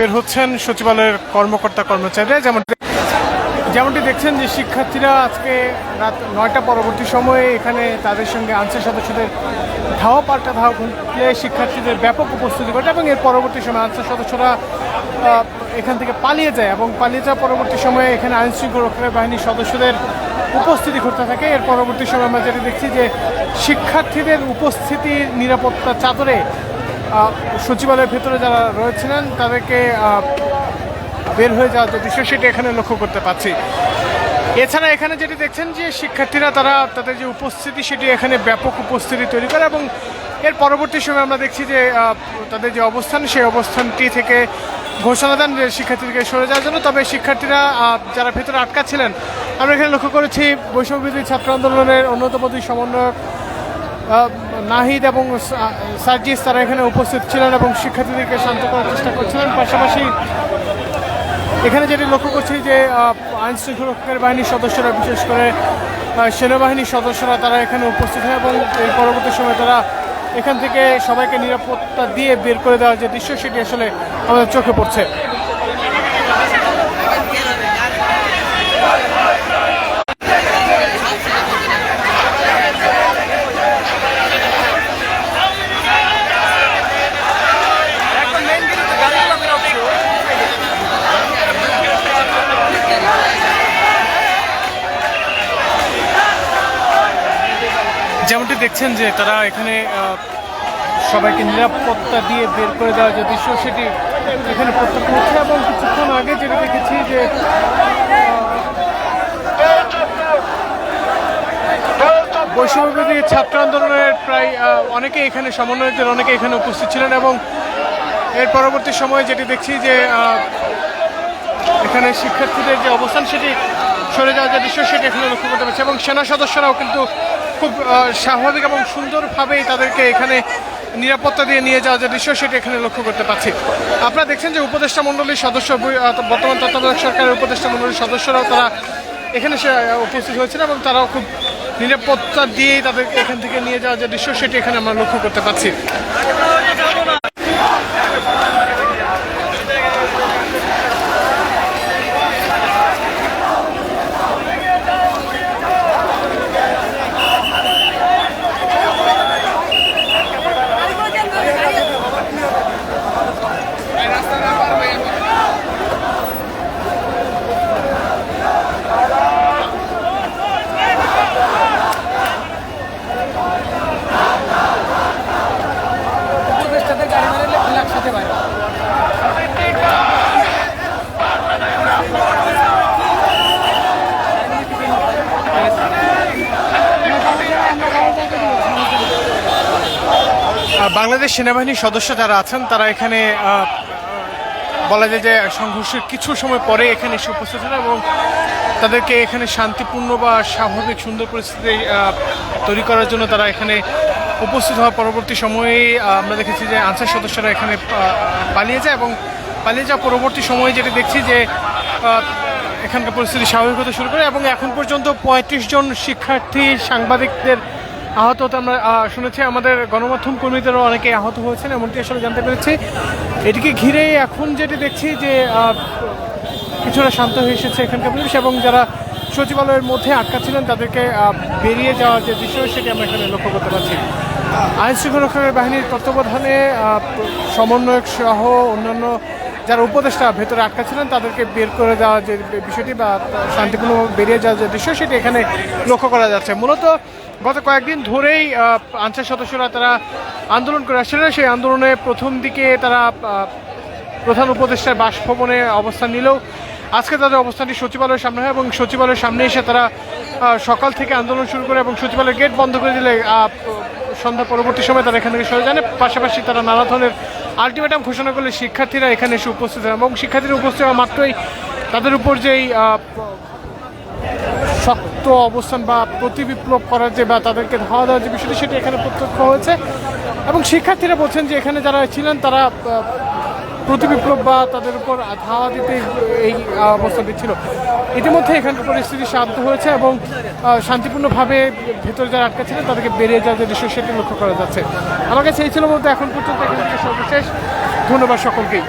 বের হচ্ছেন সচিবালয়ের কর্মকর্তা কর্মচারীরা। যেমন যেমনটি দেখছেন যে শিক্ষার্থীরা আজকে রাত নয়টা পরবর্তী সময়ে এখানে তাদের সঙ্গে আনসার সদস্যদের ধাওয়া পাল্টা ধাওয়া ঘটলে শিক্ষার্থীদের ব্যাপক উপস্থিতি ঘটে এবং এর পরবর্তী সময় আনসার সদস্যরা এখান থেকে পালিয়ে যায় এবং পালিয়ে যাওয়ার পরবর্তী সময়ে এখানে আইন রক্ষা বাহিনীর সদস্যদের উপস্থিতি ঘটতে থাকে। এর পরবর্তী সময় আমরা যেটা দেখছি যে শিক্ষার্থীদের উপস্থিতি নিরাপত্তা চাদরে সচিবালয়ের ভেতরে যারা রয়েছিলেন, তাদেরকে বের হয়ে যাওয়ার দৃশ্য সেটি এখানে লক্ষ্য করতে পারছি। এছাড়া এখানে যেটি দেখছেন যে শিক্ষার্থীরা, তারা তাদের যে উপস্থিতি, সেটি এখানে ব্যাপক উপস্থিতি তৈরি করে এবং এর পরবর্তী সময় আমরা দেখছি যে তাদের যে অবস্থান, সেই অবস্থানটি থেকে ঘোষণা দেন যে শিক্ষার্থীদেরকে সরে যাওয়ার জন্য। তবে শিক্ষার্থীরা যারা ভেতরে আটকা ছিলেন, আমরা এখানে লক্ষ্য করেছি বৈষম্যবিরোধী ছাত্র আন্দোলনের অন্যতম দুই সমন্বয়ক নাহিদ এবং সার্জিস তারা এখানে উপস্থিত ছিলেন এবং শিক্ষার্থীদেরকে শান্ত করার চেষ্টা করছিলেন। পাশাপাশি এখানে যেটি লক্ষ্য করছি যে আইন শৃঙ্খলা বাহিনীর সদস্যরা, বিশেষ করে সেনাবাহিনীর সদস্যরা তারা এখানে উপস্থিত হয় এবং এই পরবর্তী সময় তারা এখান থেকে সবাইকে নিরাপত্তা দিয়ে বের করে দেওয়ার যে দৃশ্য, সেটি আসলে আমাদের চোখে পড়ছে। যেমনটি দেখছেন যে তারা এখানে সবাইকে নিরাপত্তা দিয়ে বের করে দেওয়ার যে দৃশ্য, সেটি এখানে প্রত্যক্ষ হচ্ছে এবং কিছুক্ষণ আগে যেটা দেখেছি যে বৈষম্যবিরোধী ছাত্র আন্দোলনের প্রায় অনেকে এখানে সমন্বয়কদের অনেকে এখানে উপস্থিত ছিলেন এবং এর পরবর্তী সময়ে যেটি দেখছি যে এখানে শিক্ষার্থীদের যে অবস্থান, সেটি সরে যাওয়া যে দৃশ্য, সেটি এখানে লক্ষ্য করতে পারছি এবং সেনা সদস্যরাও কিন্তু খুব স্বাভাবিক এবং সুন্দরভাবেই তাদেরকে এখানে নিরাপত্তা দিয়ে নিয়ে যাওয়া যে দৃশ্য সেটি এখানে লক্ষ্য করতে পারছি। আপনারা দেখছেন যে উপদেষ্টা মণ্ডলীর সদস্য বর্তমান তত্ত্বাবধায়ক সরকারের উপদেষ্টা মণ্ডলীর সদস্যরাও তারা এখানে সে উপস্থিত হয়েছেন এবং তারাও খুব নিরাপত্তা দিয়েই তাদেরকে এখান থেকে নিয়ে যাওয়া যে দৃশ্য সেটি এখানে আমরা লক্ষ্য করতে পারছি। বাংলাদেশ সেনাবাহিনীর সদস্য যারা আছেন, তারা এখানে বলা যায় যে সংঘর্ষের কিছু সময় পরে এখানে এসে উপস্থিত হন এবং তাদেরকে এখানে শান্তিপূর্ণ বা স্বাভাবিক সুন্দর পরিস্থিতি তৈরি করার জন্য তারা এখানে উপস্থিত হওয়ার পরবর্তী সময়ে আমরা দেখেছি যে আনসার সদস্যরা এখানে পালিয়ে যায় এবং পালিয়ে যাওয়ার পরবর্তী সময়ে যেটা দেখছি যে এখানকার পরিস্থিতি স্বাভাবিক হতে শুরু করে এবং এখন পর্যন্ত পঁয়ত্রিশ জন শিক্ষার্থী, সাংবাদিকদের আহত হতে আমরা শুনেছি আমাদের গণমাধ্যম কর্মীদেরও অনেকে আহত হয়েছেন, এমনটি আসলে জানতে পেরেছি। এটিকে ঘিরে এখন যেটি দেখছি যে কিছুটা শান্ত হয়ে এসেছে এখানকার পুলিশ এবং যারা সচিবালয়ের মধ্যে আটকা ছিলেন তাদেরকে বেরিয়ে যাওয়ার যে দৃশ্য, সেটি আমরা এখানে লক্ষ্য করতে পারছি। আইন শৃঙ্খলা বাহিনীর তত্ত্বাবধানে সমন্বয়ক সহ অন্যান্য যারা উপদেষ্টা ভেতরে আটকা ছিলেন, তাদেরকে বের করে দেওয়ার যে বিষয়টি বা শান্তিপূর্ণ বেরিয়ে যাওয়ার যে দৃশ্য, সেটি এখানে লক্ষ্য করা যাচ্ছে। মূলত গত কয়েকদিন ধরেই আনসার সদস্যরা তারা আন্দোলন করে আসছিলেন। সেই আন্দোলনে প্রথম দিকে তারা প্রধান উপদেষ্টার বাসভবনে অবস্থান নিলেও আজকে তাদের অবস্থানটি সচিবালয়ের সামনে হয় এবং সচিবালয়ের সামনে এসে তারা সকাল থেকে আন্দোলন শুরু করে এবং সচিবালয়ের গেট বন্ধ করে দিলে সন্ধ্যা পরবর্তী সময় তারা এখান থেকে সরে যান। পাশাপাশি তারা নানা ধরনের আলটিমেটাম ঘোষণা করলে শিক্ষার্থীরা এখানে এসে উপস্থিত হয় এবং শিক্ষার্থীরা উপস্থিত হওয়া মাত্রই তাদের উপর যেই শক্ত অবস্থান বা প্রতিবিপ্লব করার যে বা তাদেরকে ধাওয়া দেওয়ার যে বিষয়টি, সেটি এখানে প্রত্যক্ষ হয়েছে। এবং শিক্ষার্থীরা বলছেন যে এখানে যারা ছিলেন, তারা প্রতিবিপ্লব বা তাদের উপর ধাওয়া দিতে এই অবস্থা দিচ্ছিল ইতিমধ্যে এখানকার পরিস্থিতি শান্ত হয়েছে এবং শান্তিপূর্ণভাবে ভেতরে যারা আটকা ছিলেন, তাদেরকে বেরিয়ে যাওয়ার যে দৃশ্য সেটি লক্ষ্য করা যাচ্ছে। আমার কাছে এই ছিল বলতে এখন পর্যন্ত। এখান থেকে সর্বশেষ। ধন্যবাদ সকলকেই